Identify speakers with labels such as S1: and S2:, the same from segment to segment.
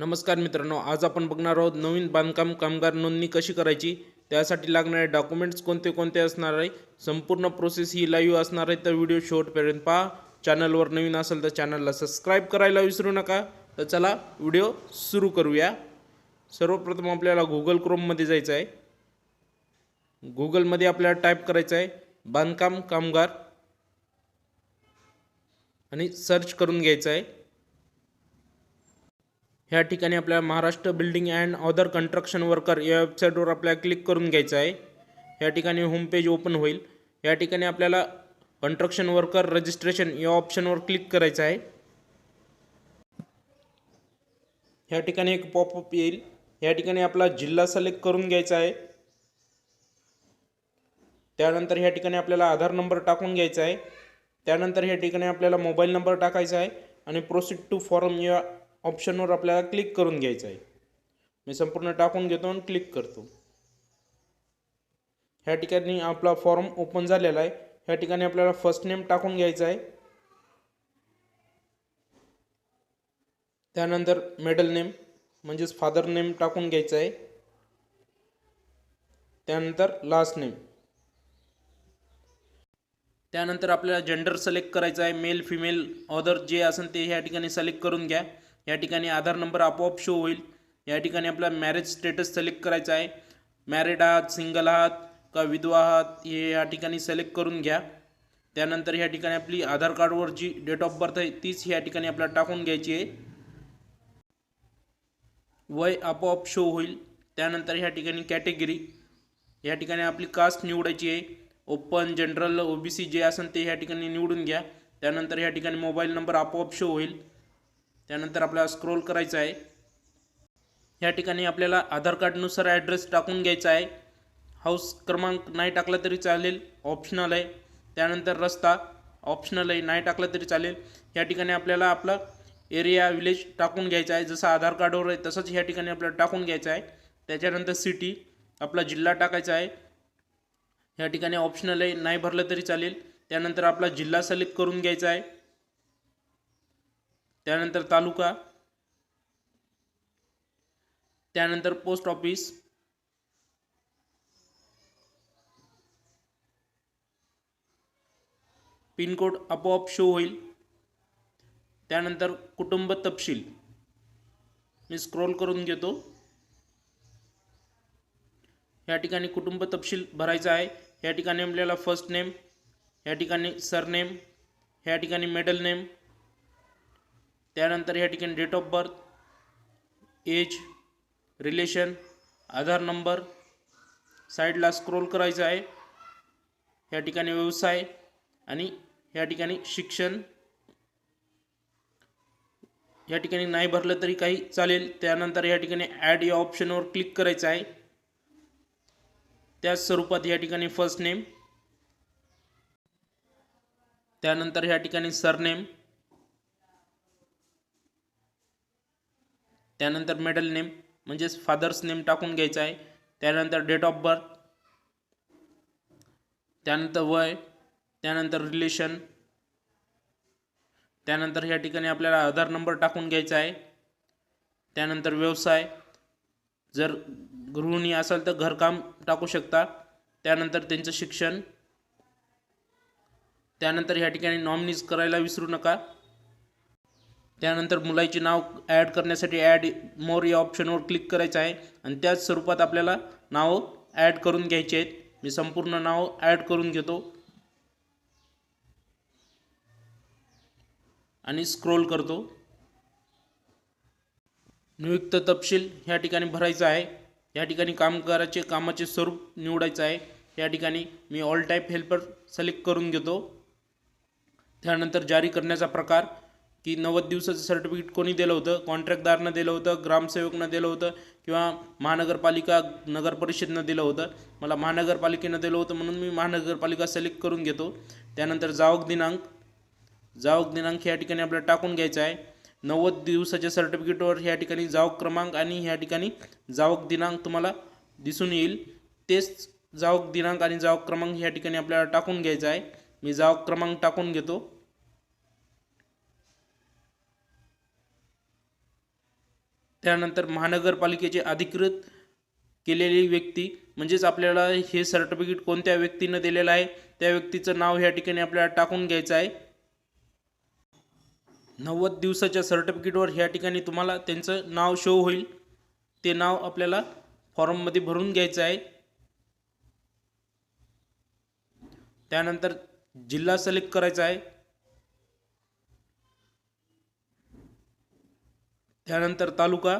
S1: नमस्कार मित्रांनो आज आपण बघणार आहोत नवीन बांधकाम कामगार नोंदणी कशी करायची त्यासाठी लागणारे डॉक्युमेंट्स कोणते कोणते असणार आहे संपूर्ण प्रोसेस ही लाईव्ह असणार आहे तर व्हिडिओ शेवटपर्यंत पहा. चॅनलवर नवीन असेल तर चॅनलला सबस्क्राईब करायला विसरू नका. तर चला व्हिडिओ सुरू करूया. सर्वप्रथम आपल्याला गुगल क्रोममध्ये जायचं आहे. गुगलमध्ये आपल्याला टाईप करायचं आहे बांधकाम कामगार. आणि सर्च करून घ्यायचं आहे. ह्या ठिकाणी आपल्याला Maharashtra building and other construction worker या वेबसाईटवर आपल्याला क्लिक करून घ्यायचं आहे. या ठिकाणी होमपेज ओपन होईल. या ठिकाणी आपल्याला कन्स्ट्रक्शन वर्कर रजिस्ट्रेशन या ऑप्शनवर क्लिक करायचं आहे. ह्या ठिकाणी एक पॉपअप येईल. या ठिकाणी आपला जिल्हा सिलेक्ट करून घ्यायचा आहे. त्यानंतर ह्या ठिकाणी आपल्याला आधार नंबर टाकून घ्यायचा आहे. त्यानंतर ह्या ठिकाणी आपल्याला मोबाईल नंबर टाकायचा आहे. आणि प्रोसीड टू फॉर्म या ऑप्शनवर आपल्याला क्लिक करून घ्यायचं आहे. मी संपूर्ण टाकून घेतो आणि क्लिक करतो. ह्या ठिकाणी आपला फॉर्म ओपन झालेला आहे. ह्या ठिकाणी आपल्याला फर्स्ट नेम टाकून घ्यायचा आहे. त्यानंतर मेडल नेम म्हणजेच फादर नेम टाकून घ्यायचं आहे. त्यानंतर लास्ट नेम त्यानंतर आपल्याला जेंडर सिलेक्ट करायचं आहे. मेल फिमेल ऑदर जे असेल ते ह्या ठिकाणी सिलेक्ट करून घ्या. या ठिकाणी आधार नंबर आपोआप शो होईल. या ठिकाणी आपला मॅरेज स्टेटस सिलेक्ट करायचा आहे. मॅरिड आहात सिंगल आहात का विधवा आहात हे या ठिकाणी सिलेक्ट करून घ्या. त्यानंतर ह्या ठिकाणी आपली आधार कार्डवर जी डेट ऑफ बर्थ आहे तीच ह्या ठिकाणी आपल्याला टाकून घ्यायची आहे. वय आपोआप शो होईल. त्यानंतर ह्या ठिकाणी कॅटेगरी या ठिकाणी आपली कास्ट निवडायची आहे. ओपन जनरल ओबीसी जे असेल ते ह्या ठिकाणी निवडून घ्या. त्यानंतर ह्या ठिकाणी मोबाईल नंबर आपोआप शो होईल. त्यानंतर आपल्याला स्क्रोल करायचं आहे. ह्या ठिकाणी आपल्याला आधार कार्डनुसार ॲड्रेस टाकून घ्यायचा आहे. हाऊस क्रमांक नाही टाकला तरी चालेल ऑप्शनल आहे. त्यानंतर रस्ता ऑप्शनल आहे नाही टाकला तरी चालेल. ह्या ठिकाणी आपल्याला आपला एरिया विलेज टाकून घ्यायचा आहे. जसं आधार कार्डवर आहे तसंच ह्या ठिकाणी आपल्याला टाकून घ्यायचं आहे. त्याच्यानंतर सिटी आपला जिल्हा टाकायचा आहे. ह्या ठिकाणी ऑप्शनल आहे नाही भरलं तरी चालेल. त्यानंतर आपला जिल्हा सिलेक्ट करून घ्यायचा आहे. त्यानंतर तालुका त्यानंतर पोस्ट ऑफिस पिनकोड आपोआप शो होईल. त्यानंतर कुटुंब तपशील मी स्क्रोल करून घेतो. या ठिकाणी कुटुंब तपशील भरायचा आहे. या ठिकाणी आपल्याला फर्स्ट नेम या ठिकाणी सरनेम ह्या ठिकाणी मिडल नेम त्यानंतर या ठिकाणी date of birth age relation Aadhaar number साईडला स्क्रोल करायचं आहे. या ठिकाणी व्यवसाय आणि या ठिकाणी शिक्षण. या ठिकाणी नाही भरलं तरी काही चालेल. त्यानंतर या ठिकाणी ॲड या ऑप्शनवर क्लिक करायचं आहे. त्याच स्वरूपात या ठिकाणी फर्स्ट नेम त्यानंतर या ठिकाणी सरनेम त्यानंतर मेडल नेम म्हणजेच फादर्स नेम टाकून घ्यायचं आहे. त्यानंतर डेट ऑफ बर्थ त्यानंतर वय त्यानंतर रिलेशन त्यानंतर या ठिकाणी आपल्याला आधार नंबर टाकून घ्यायचा आहे. त्यानंतर व्यवसाय जर गृहिणी असाल तर घरकाम टाकू शकता. त्यानंतर त्यांचं शिक्षण त्यानंतर ह्या ठिकाणी नॉमिनीज करायला विसरू नका. त्यानंतर मुलाचे नाव ॲड करण्यासाठी ॲड मोर या ऑप्शनवर क्लिक करायचं आहे. आणि त्याच स्वरूपात आपल्याला नावं ॲड करून घ्यायची आहेत. मी संपूर्ण नाव ॲड करून घेतो. आणि स्क्रोल करतो. नियुक्त तपशील ह्या ठिकाणी भरायचा आहे. या ठिकाणी कामगाराचे कामाचे स्वरूप निवडायचं आहे. या ठिकाणी मी ऑल टाईप हेल्पर सिलेक्ट करून घेतो. त्यानंतर जारी करण्याचा प्रकार. की नव्वद दिवसाचं सर्टिफिकेट कोणी दिलं होतं कॉन्ट्रॅक्टदारनं दिलं होतं ग्रामसेवकनं दिलं होतं किंवा महानगरपालिका नगर परिषदनं दिलं होतं. मला महानगरपालिकेनं दिलं होतं म्हणून मी महानगरपालिका सिलेक्ट करून घेतो. त्यानंतर जावक दिनांक जावक दिनांक ह्या ठिकाणी आपल्याला टाकून घ्यायचा आहे. नव्वद दिवसाच्या सर्टिफिकेटवर ह्या ठिकाणी जावक क्रमांक आणि ह्या ठिकाणी जावक दिनांक तुम्हाला दिसून येईल. तेच जावक दिनांक आणि जावक क्रमांक ह्या ठिकाणी आपल्याला टाकून घ्यायचा आहे. मी जावक क्रमांक टाकून घेतो. त्यानंतर महानगरपालिकेचे अधिकृत केलेली व्यक्ती म्हणजेच आपल्याला हे सर्टिफिकेट कोणत्या व्यक्तीनं दिलेलं आहे त्या व्यक्तीचं नाव ह्या ठिकाणी आपल्याला टाकून घ्यायचं आहे. नव्वद दिवसाच्या सर्टिफिकेटवर ह्या ठिकाणी तुम्हाला त्यांचं नाव शो होईल. ते नाव आपल्याला फॉर्ममध्ये भरून घ्यायचं आहे. त्यानंतर जिल्हा सिलेक्ट करायचा आहे. त्यानंतर तालुका.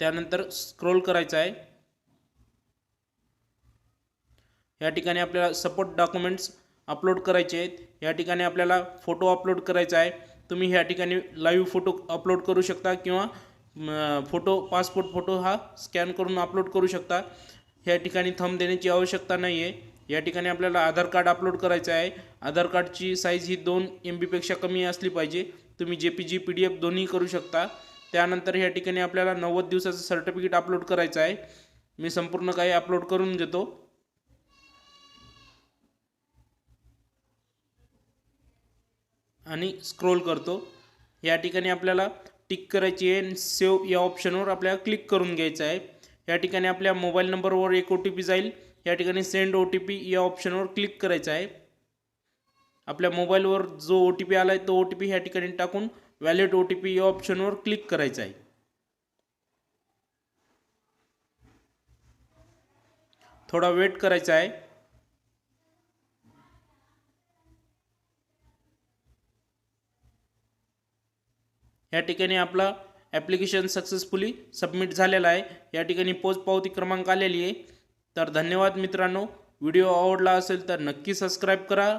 S1: त्यानंतर स्क्रोल करायचा आहे. या ठिकाणी आपल्याला सपोर्ट डॉक्युमेंट्स अपलोड करायचे आहेत. या ठिकाणी आपल्याला फोटो अपलोड करायचा आहे. तुम्ही ह्या ठिकाणी लाईव्ह फोटो अपलोड करू शकता किंवा फोटो पासपोर्ट फोटो हा स्कॅन करून अपलोड करू शकता. ह्या ठिकाणी थंब देण्याची आवश्यकता नाही आहे या ठिकाणी आपल्याला आधार कार्ड अपलोड करायचं आहे. आधार कार्डची साईज ही दोन एम बीपेक्षा कमी असली पाहिजे. तुम्ही J P G P D F दोन्ही करू शकता. त्यानंतर ह्या ठिकाणी आपल्याला नव्वद दिवसाचं सर्टिफिकेट अपलोड करायचं आहे. मी संपूर्ण काही अपलोड करून घेतो. आणि स्क्रोल करतो. या ठिकाणी आपल्याला टिक करायची आहे सेव्ह या ऑप्शनवर आपल्याला क्लिक करून घ्यायचं आहे. या ठिकाणी आपल्या मोबाईल नंबरवर एक ओ टी पी जाईल. या ठिकाणी सेंड ओ टी पी या ऑप्शनवर क्लिक करायचं आहे. आपल्या मोबाईलवर जो ओ टी पी आला आहे तो ओ टी पी ह्या ठिकाणी टाकून व्हॅलिड ओ टी पी या ऑप्शनवर क्लिक करायचं आहे. थोडा वेट करायचा आहे. या ठिकाणी आपला ॲप्लिकेशन सक्सेसफुली सबमिट झालेला आहे. या ठिकाणी पोच पावती क्रमांक आलेली आहे. तर धन्यवाद मित्रांनो. व्हिडिओ आवडला असेल तर नक्की सबस्क्राईब करा.